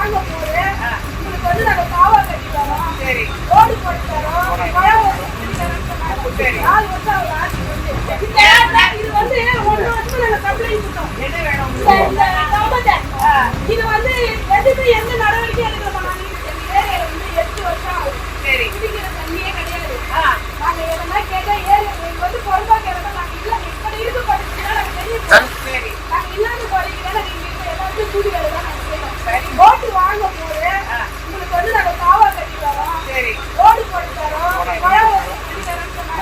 வாங்கும் போது வந்து நாங்க பாவா கட்டி தரோம். ரோடு போட்டு தரோம். நாலு வருஷம் அவர் ஆட்சி இது வந்து ஒன்று வருஷத்துல நாங்க கம்ப்ளைண்ட் கொடுத்தோம் இது வந்து எதுக்கு எந்த நடவடிக்கை எடுக்கிற ஏரியால வந்து வருஷம் ஆகும் குடிக்கிற தண்ணியே கிடையாது. நாங்க எதனா வந்து பொறுப்பா கேட்டா நாங்க இல்ல இப்படி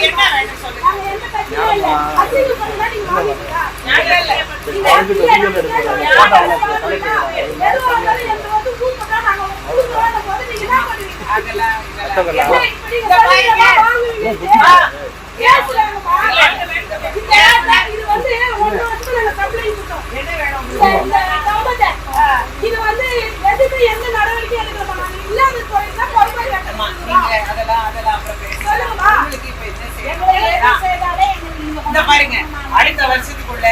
என்ன ஆகுது. ஒரு- ஒரு நேரம் கூட இந்த பாருங்க அடுத்த வருஷத்துக்குள்ள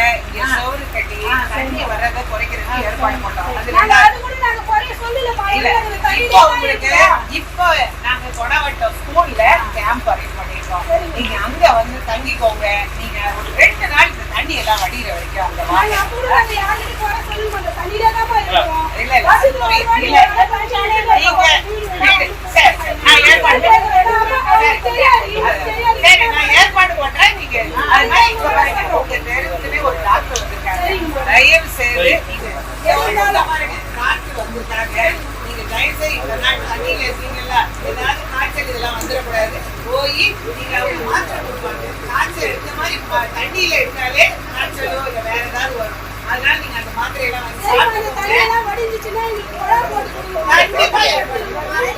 சோறு கட்டி தண்ணி வர்றத குறைக்கிறதுக்கு ஏற்பாடு நாங்க நாங்க தண்ணி இப்போ உங்களுக்கு. இப்போ நாங்க கொடவட்டம் ஸ்கூல்ல கேம்ப் அரேஞ்ச் பண்ணிருக்கோம். நீங்க அங்க வந்து தங்கிக்கோங்க. நீங்க ஒரு ரெண்டு நாள் இந்த தண்ணி எல்லாம் வடிகிற வரைக்கும் நாங்க வாங்க. அப்ப கூட தயவுசெய்து இந்த நாள் அணியில் இருக்கீங்கல்ல ஏதாவது காய்ச்சல் இதெல்லாம் வந்துடக்கூடாது போய் நீங்கள் அவங்க மாத்திரை கொடுப்பாங்க. காய்ச்சல் இந்த மாதிரி தண்ணியில் எடுத்தாலே காய்ச்சலோ இல்லை வேற ஏதாவது வரும். அதனால நீங்கள் அந்த மாத்திரையெல்லாம் வந்து கண்டிப்பாக ஏற்படுத்தும்